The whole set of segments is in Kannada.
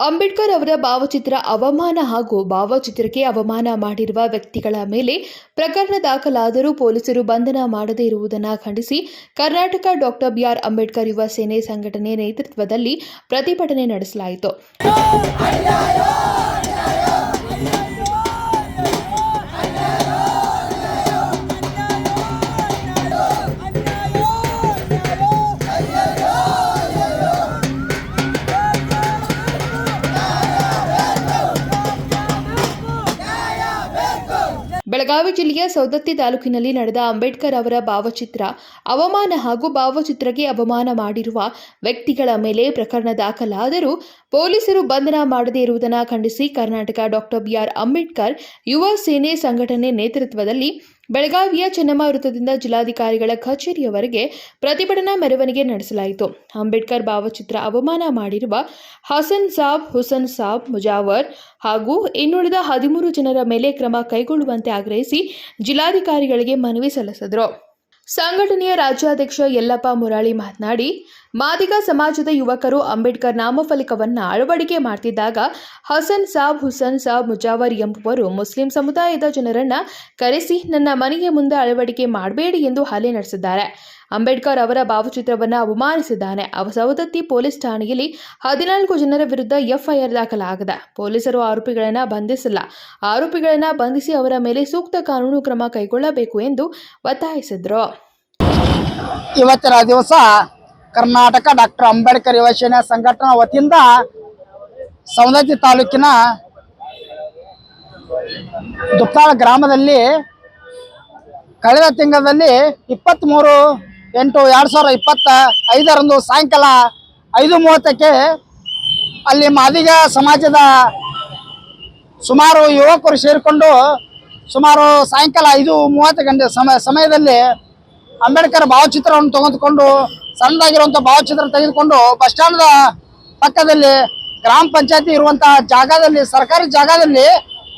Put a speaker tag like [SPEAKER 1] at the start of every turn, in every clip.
[SPEAKER 1] ಅಂಬೇಡ್ಕರ್ ಅವರ ಭಾವಚಿತ್ರ ಅವಮಾನ ಹಾಗೂ ಭಾವಚಿತ್ರಕ್ಕೆ ಅವಮಾನ ಮಾಡಿರುವ ವ್ಯಕ್ತಿಗಳ ಮೇಲೆ ಪ್ರಕರಣ ದಾಖಲಾದರೂ ಪೊಲೀಸರು ಬಂಧನ ಮಾಡದೇ ಇರುವುದನ್ನು ಖಂಡಿಸಿ ಕರ್ನಾಟಕ ಡಾಕ್ಟರ್ ಬಿಆರ್ ಅಂಬೇಡ್ಕರ್ ಯುವ ಸೇನೆ ಸಂಘಟನೆ ನೇತೃತ್ವದಲ್ಲಿ ಪ್ರತಿಭಟನೆ ನಡೆಸಲಾಯಿತು. ಬೆಳಗಾವಿ ಜಿಲ್ಲೆಯ ಸೌದತ್ತಿ ತಾಲೂಕಿನಲ್ಲಿ ನಡೆದ ಅಂಬೇಡ್ಕರ್ ಅವರ ಭಾವಚಿತ್ರ, ಅವಮಾನ ಹಾಗೂ ಭಾವಚಿತ್ರಕ್ಕೆ ಅವಮಾನ ಮಾಡಿರುವ ವ್ಯಕ್ತಿಗಳ ಮೇಲೆ ಪ್ರಕರಣ ದಾಖಲಾದರೂ ಪೊಲೀಸರು ಬಂಧನ ಮಾಡದೇ ಇರುವುದನ್ನು ಖಂಡಿಸಿ ಕರ್ನಾಟಕ ಡಾಕ್ಟರ್ ಬಿಆರ್ ಅಂಬೇಡ್ಕರ್ ಯುವ ಸೇನೆ ಸಂಘಟನೆ ನೇತೃತ್ವದಲ್ಲಿ ಬೆಳಗಾವಿಯ ಚೆನ್ನಮ್ಮ ವೃತ್ತದಿಂದ ಜಿಲ್ಲಾಧಿಕಾರಿಗಳ ಕಚೇರಿಯವರೆಗೆ ಪ್ರತಿಭಟನಾ ಮೆರವಣಿಗೆ ನಡೆಸಲಾಯಿತು. ಅಂಬೇಡ್ಕರ್ ಭಾವಚಿತ್ರ ಅವಮಾನ ಮಾಡಿರುವ ಹಸನ್ ಸಾಬ್, ಹುಸನ್ ಸಾಬ್, ಮುಜಾವರ್ ಹಾಗೂ ಇನ್ನುಳಿದ ಹದಿಮೂರು ಜನರ ಮೇಲೆ ಕ್ರಮ ಕೈಗೊಳ್ಳುವಂತೆ ಆಗ್ರಹಿಸಿ ಜಿಲ್ಲಾಧಿಕಾರಿಗಳಿಗೆ ಮನವಿ ಸಲ್ಲಿಸಿದರು. ಸಂಘಟನೆಯ ರಾಜ್ಯಾಧ್ಯಕ್ಷ ಯಲ್ಲಪ್ಪ ಮುರಾಳಿ ಮಾತನಾಡಿ ಮಾದಿಗ ಸಮಾಜದ ಯುವಕರು ಅಂಬೇಡ್ಕರ್ ನಾಮಫಲಕವನ್ನು ಅಳವಡಿಕೆ ಮಾಡ್ತಿದ್ದಾಗ ಹಸನ್ ಸಾಬ್ ಹುಸನ್ ಸಾಬ್ ಮುಜಾವರ್ ಎಂಬುವರು ಮುಸ್ಲಿಂ ಸಮುದಾಯದ ಜನರನ್ನ ಕರೆಸಿ ನನ್ನ ಮನೆಯ ಮುಂದೆ ಅಳವಡಿಕೆ ಮಾಡಬೇಡಿ ಎಂದು ಹಲ್ಲೆ ನಡೆಸಿದ್ದಾರೆ. ಅಂಬೇಡ್ಕರ್ ಅವರ ಭಾವಚಿತ್ರವನ್ನು ಅವಮಾನಿಸಿದ್ದಾನೆ. ಅವ ಸವದತ್ತಿ ಪೊಲೀಸ್ ಠಾಣೆಯಲ್ಲಿ ಹದಿನಾಲ್ಕು ಜನರ ವಿರುದ್ಧ ಎಫ್ಐಆರ್ ದಾಖಲಾಗಿದೆ. ಪೊಲೀಸರು ಆರೋಪಿಗಳನ್ನು ಬಂಧಿಸಿಲ್ಲ. ಆರೋಪಿಗಳನ್ನು ಬಂಧಿಸಿ ಅವರ ಮೇಲೆ ಸೂಕ್ತ ಕಾನೂನು ಕ್ರಮ ಕೈಗೊಳ್ಳಬೇಕು ಎಂದು ಒತ್ತಾಯಿಸಿದರು.
[SPEAKER 2] ಇವತ್ತಿನ ದಿವಸ ಕರ್ನಾಟಕ ಡಾಕ್ಟರ್ ಅಂಬೇಡ್ಕರ್ ಯುವ ಸಂಘಟನೆ ವತಿಯಿಂದ ಸವದತ್ತಿ ತಾಲೂಕಿನ ದುಪ್ತಾಳ ಗ್ರಾಮದಲ್ಲಿ ಕಳೆದ ತಿಂಗಳಲ್ಲಿ ಇಪ್ಪತ್ತ್ಮೂರು ಎಂಟು ಎರಡು ಸಾವಿರದ ಇಪ್ಪತ್ತ ಐದರಂದು ಸಾಯಂಕಾಲ ಐದು ಮೂವತ್ತಕ್ಕೆ ಅಲ್ಲಿ ಮಾದಿಗ ಸಮಾಜದ ಸುಮಾರು ಯುವಕರು ಸೇರಿಕೊಂಡು ಸುಮಾರು ಸಾಯಂಕಾಲ ಐದು ಮೂವತ್ತು ಗಂಟೆ ಸಮಯ ಸಮಯದಲ್ಲಿ ಅಂಬೇಡ್ಕರ್ ಭಾವಚಿತ್ರವನ್ನು ತೆಗೆದುಕೊಂಡು ಸಣ್ಣದಾಗಿರುವಂಥ ಭಾವಚಿತ್ರ ತೆಗೆದುಕೊಂಡು ಬಸ್ ಸ್ಟ್ಯಾಂಡ್ ಪಕ್ಕದಲ್ಲಿ ಗ್ರಾಮ ಪಂಚಾಯತಿ ಇರುವಂತಹ ಜಾಗದಲ್ಲಿ, ಸರ್ಕಾರಿ ಜಾಗದಲ್ಲಿ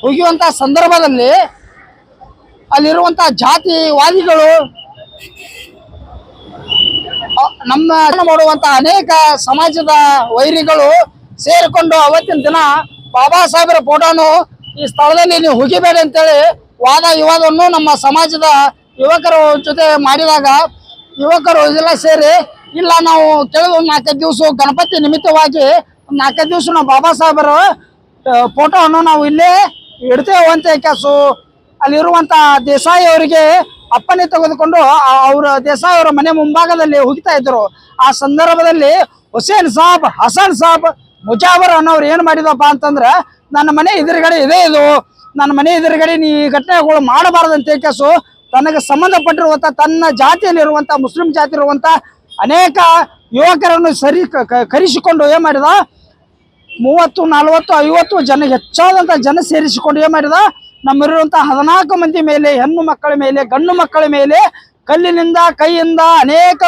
[SPEAKER 2] ಹುಗಿಯುವಂತಹ ಸಂದರ್ಭದಲ್ಲಿ ಅಲ್ಲಿರುವಂತಹ ಜಾತಿವಾದಿಗಳು ನಮ್ಮ ಮಾಡುವಂತ ಅನೇಕ ಸಮಾಜದ ವೈರಿಗಳು ಸೇರಿಕೊಂಡು ಅವತ್ತಿನ ದಿನ ಬಾಬಾ ಸಾಹೇಬರ ಫೋಟೋನು ಈ ಸ್ಥಳದಲ್ಲಿ ನೀವು ಹುಗಿಬೇಡಿ ಅಂತೇಳಿ ವಾದ ವಿವಾದವನ್ನು ನಮ್ಮ ಸಮಾಜದ ಯುವಕರ ಜೊತೆ ಮಾಡಿದಾಗ ಯುವಕರು ಇದೆಲ್ಲ ಸೇರಿ, ಇಲ್ಲ ನಾವು ಕೆಲವು ನಾಲ್ಕೈದು ದಿವಸ ಗಣಪತಿ ನಿಮಿತ್ತವಾಗಿ ನಾಲ್ಕೈದು ದಿವಸ ನಾವು ಬಾಬಾ ಸಾಹೇಬರ ಫೋಟೋವನ್ನು ನಾವು ಇಲ್ಲೇ ಇಡ್ತೇವಂತ ಕೆಸು ಅಲ್ಲಿರುವಂತ ದೇಸಾಯಿ ಅವರಿಗೆ ಅಪ್ಪನೆ ತೆಗೆದುಕೊಂಡು ಅವರ ದೇಸಾಯಿ ಅವರ ಮನೆ ಮುಂಭಾಗದಲ್ಲಿ ಹುಗಿತಾ ಇದ್ರು. ಆ ಸಂದರ್ಭದಲ್ಲಿ ಹುಸೇನ್ ಸಾಬ್, ಹಸನ್ ಸಾಬ್, ಮುಜಾವರ್ ಅನ್ನೋರು ಏನ್ ಮಾಡಿದಪ್ಪ ಅಂತಂದ್ರ, ನನ್ನ ಮನೆ ಎದುರುಗಡೆ ಇದೆ ಇದು. ನನ್ನ ಮನೆ ಎದುರುಗಡೆ ನೀ ಘಟನೆಗಳು ಮಾಡಬಾರ್ದಂತ ಕೇಸು ತನಗೆ ಸಂಬಂಧಪಟ್ಟಿರುವಂತ, ತನ್ನ ಜಾತಿಯಲ್ಲಿರುವಂಥ ಮುಸ್ಲಿಂ ಜಾತಿ ಇರುವಂಥ ಅನೇಕ ಯುವಕರನ್ನು ಸರಿ ಕರೆಸಿಕೊಂಡು ಏನು ಮಾಡಿದ? ಮೂವತ್ತು, ನಲವತ್ತು, ಐವತ್ತು ಜನ ಹೆಚ್ಚಾದಂಥ ಜನ ಸೇರಿಸಿಕೊಂಡು ಏನು ಮಾಡಿದ? ನಮ್ಮಿರುವಂಥ ಹದಿನಾಲ್ಕು ಮಂದಿ ಮೇಲೆ, ಹೆಣ್ಣು ಮಕ್ಕಳ ಮೇಲೆ, ಗಂಡು ಮಕ್ಕಳ ಮೇಲೆ ಕಲ್ಲಿನಿಂದ, ಕೈಯಿಂದ ಅನೇಕ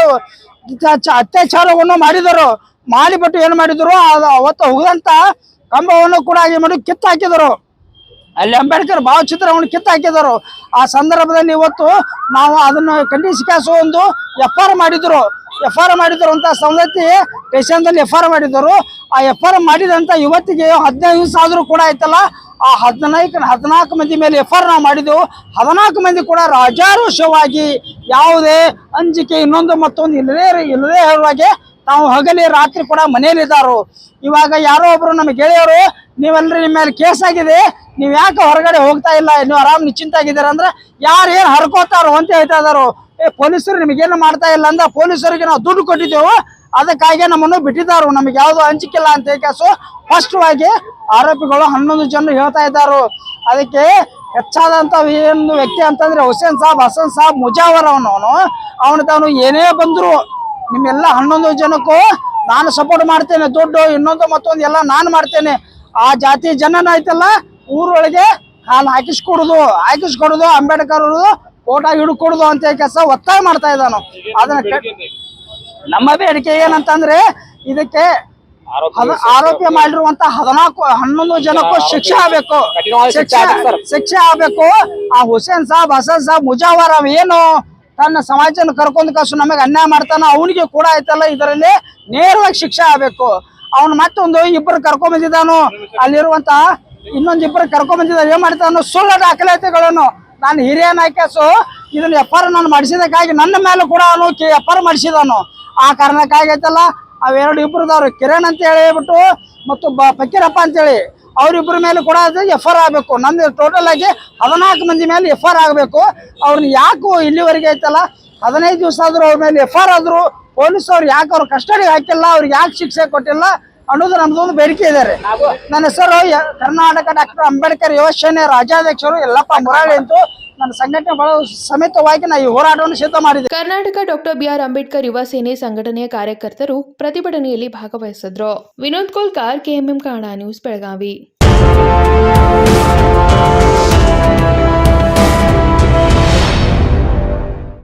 [SPEAKER 2] ಅತ್ಯಾಚಾರವನ್ನು ಮಾಡಿದರು. ಮಾಡಿಬಿಟ್ಟು ಏನು ಮಾಡಿದರು? ಅವತ್ತು ಹೋದಂಥ ಕಂಬವನ್ನು ಕೂಡ ಏನು ಮಾಡಿ ಕಿತ್ತು ಹಾಕಿದರು ಅಲ್ಲಿ ಅಂಬೇಡ್ಕರ್ ಭಾವಚಿತ್ರವನ್ನು ಕಿತ್ತು ಹಾಕಿದರು ಆ ಸಂದರ್ಭದಲ್ಲಿ ಇವತ್ತು ನಾವು ಅದನ್ನು ಖಂಡಿಸಿಕಾಸು ಒಂದು ಎಫ್ ಆರ್ ಮಾಡಿದ್ರು. ಎಫ್ ಆರ್ ಮಾಡಿದ್ರು ಅಂತ ಸಂಗತಿ ಸ್ಟೇಷನ್ದಲ್ಲಿ ಎಫ್ ಆರ್ ಮಾಡಿದರು ಆ ಎಫ್ ಆರ್ ಮಾಡಿದಂತ ಇವತ್ತಿಗೆ ಹದಿನೈದು ದಿವಸ ಆದರೂ ಕೂಡ ಆಯ್ತಲ್ಲ. ಆ ಹದಿನೈದು, ಹದಿನಾಲ್ಕು ಮಂದಿ ಮೇಲೆ ಎಫ್ ಆರ್ ನಾವು ಮಾಡಿದೆವು. ಹದಿನಾಲ್ಕು ಮಂದಿ ಕೂಡ ರಾಜಾರೋಷವಾಗಿ ಯಾವುದೇ ಅಂಜಿಕೆ ಇನ್ನೊಂದು ಮತ್ತೊಂದು ಇಲ್ಲದೇ ಇಲ್ಲದೇ ಹೇಳುವಾಗೆ ತಾವು ಹಗಲಿ ರಾತ್ರಿ ಕೂಡ ಮನೆಯಲ್ಲಿದ್ದಾರು. ಇವಾಗ ಯಾರೋ ಒಬ್ರು ನಮ್ಮ ಗೆಳೆಯರು ನೀವೆಲ್ಲರೂ ನಿಮ್ಮ ಮೇಲೆ ಕೇಸ್ ಆಗಿದೆ, ನೀವು ಯಾಕೆ ಹೊರಗಡೆ ಹೋಗ್ತಾ ಇಲ್ಲ? ನೀವು ಆರಾಮ್ ನಿಶ್ಚಿಂತ ಆಗಿದ್ದೀರ ಅಂದ್ರೆ ಯಾರು ಏನು ಹರ್ಕೋತಾರೋ ಅಂತ ಹೇಳ್ತಾ ಇದಾರೋ. ಏ, ಪೊಲೀಸರು ನಿಮಗೇನು ಮಾಡ್ತಾ ಇಲ್ಲ ಅಂದ್ರೆ ಪೊಲೀಸರಿಗೆ ನಾವು ದುಡ್ಡು ಕೊಟ್ಟಿದ್ದೆವು. ಅದಕ್ಕಾಗಿ ನಮ್ಮನ್ನು ಬಿಟ್ಟಿದ್ದಾರು. ನಮಗೆ ಯಾವುದು ಹಂಚಿಕಿಲ್ಲ ಅಂತ ಕೇಸು. ಸ್ಪಷ್ಟವಾಗಿ ಆರೋಪಿಗಳು ಹನ್ನೊಂದು ಜನ ಹೇಳ್ತಾ ಇದ್ದಾರು. ಅದಕ್ಕೆ ಹೆಚ್ಚಾದಂತ ಏನು ವ್ಯಕ್ತಿ ಅಂತಂದ್ರೆ ಹುಸೇನ್ ಸಾಬ್, ಹಸನ್ ಸಾಬ್, ಮುಜಾವರ್ ಅವನು ಅವನು ತಾನು ಏನೇ ಬಂದ್ರು ನಿಮ್ಮೆಲ್ಲ ಹನ್ನೊಂದು ಜನಕ್ಕೂ ನಾನು ಸಪೋರ್ಟ್ ಮಾಡ್ತೇನೆ, ದುಡ್ಡು ಇನ್ನೊಂದು ಮತ್ತೊಂದು ಎಲ್ಲ ನಾನು ಮಾಡ್ತೇನೆ. ಆ ಜಾತಿ ಜನನ ಐತಲ್ಲ ಊರೊಳಗೆ ಕಾಲು ಹಾಕಿಸ್ಕೊಡುದು ಹಾಕಿಸ್ಕೊಡುದು ಅಂಬೇಡ್ಕರ್ ಫೋಟೋ ಹಿಡ್ಕೊಡುದು ಅಂತ ಕೆಲಸ ಒತ್ತಾಯ ಮಾಡ್ತಾ ಇದ್ದಾನು. ಅದನ್ನ ನಮ್ಮ ಬೇಡಿಕೆ ಏನಂತಂದ್ರೆ ಇದಕ್ಕೆ ಆರೋಪಿ ಮಾಡಿರುವಂತ ಹದಿನಾಲ್ಕು ಹನ್ನೊಂದು ಜನಕ್ಕೂ ಶಿಕ್ಷೆ ಆಗ್ಬೇಕು. ಶಿಕ್ಷೆ ಶಿಕ್ಷೆ ಆಗ್ಬೇಕು. ಆ ಹುಸೇನ್ ಸಾಬ್ ಹಸನ್ ಸಾಬ್ ಮುಜಾವರ್ ಅವ ಏನು ತನ್ನ ಸಮಾಜನ ಕರ್ಕೊಂಡು ಕಸು ನಮಗೆ ಅನ್ಯಾಯ ಮಾಡ್ತಾನ ಅವನಿಗೆ ಕೂಡ ಆಯ್ತಲ್ಲ ಇದರಲ್ಲಿ ನೇರವಾಗಿ ಶಿಕ್ಷೆ ಆಗ್ಬೇಕು. ಅವನು ಮತ್ತೊಂದು ಇಬ್ಬರು ಕರ್ಕೊಂಡ್ ಬಂದಿದ್ದಾನು. ಅಲ್ಲಿರುವಂತ ಇನ್ನೊಂದು ಇಬ್ಬರು ಕರ್ಕೊಂಡ್ ಏನ್ ಮಾಡ್ತಾನು? ಸುಳ್ಳು ದಾಖಲಾತಿಗಳನ್ನು. ನಾನು ಹಿರಿಯ ನಾಯಕಸು ಇದನ್ನ ಎಫ್ ಆರ್ ನಾನು ಮಾಡಿಸಿದಕ್ಕಾಗಿ ನನ್ನ ಮೇಲೆ ಕೂಡ ಅವನು ಎಫ್ ಮಾಡಿಸಿದಾನು ಮಾಡಿಸಿದನು ಆ ಕಾರಣಕ್ಕಾಗಿ ಐತಲ್ಲ ಅವೆರಡು ಇಬ್ಬರದವ್ರು ಕಿರಣ್ ಅಂತ ಹೇಳಿಬಿಟ್ಟು, ಮತ್ತು ಬ ಫಕೀರಪ್ಪ ಅಂತೇಳಿ ಅವರಿಬ್ಬರ ಮೇಲೆ ಕೂಡ ಅದು ಎಫ್ ಆರ್ ಆಗಬೇಕು. ನಂದು ಟೋಟಲ್ ಆಗಿ ಹದಿನಾಲ್ಕು ಮಂದಿ ಮೇಲೆ ಎಫ್ ಆರ್ ಆಗಬೇಕು. ಅವ್ರನ್ನ ಯಾಕೆ ಇಲ್ಲಿವರೆಗೆ ಐತಲ್ಲ, ಹದಿನೈದು ದಿವಸ ಆದರೂ ಅವ್ರ ಮೇಲೆ ಎಫ್ ಆರ್ ಆದ್ರು ಪೊಲೀಸ್ ಅವ್ರು ಯಾಕೆ ಅವ್ರ ಕಸ್ಟಡಿಗೆ ಹಾಕಿಲ್ಲ ಅವ್ರಿಗೆ ಯಾಕೆ ಶಿಕ್ಷೆ ಕೊಟ್ಟಿಲ್ಲ ಅನ್ನೋದು ನಮ್ದೊಂದು ಬೇಡಿಕೆ ಇದಾರೆ. ನನ್ನ ಹೆಸರು ಯ- ಕರ್ನಾಟಕ ಡಾಕ್ಟರ್ ಅಂಬೇಡ್ಕರ್ ಯುವಸೇನೆ ರಾಜ್ಯಾಧ್ಯಕ್ಷರು ಎಲ್ಲಪ್ಪ ಮುರಾಳಿ ಅಂತ ನನ್ನ ಸಂಘಟನೆ ಬಹಳ ಸಮೇತವಾಗಿ ನಾ ಈ ಹೋರಾಟವನ್ನು ಸಿದ್ಧ ಮಾಡಿದೆ.
[SPEAKER 1] ಕರ್ನಾಟಕ ಡಾಕ್ಟರ್ ಬಿಆರ್ ಅಂಬೇಡ್ಕರ್ ಯುವ ಸೇನೆ ಸಂಘಟನೆಯ ಕಾರ್ಯಕರ್ತರು ಪ್ರತಿಭಟನೆಯಲ್ಲಿ ಭಾಗವಹಿಸಿದ್ರು. Vinod Kolkar KMM Kannada news Belagavi.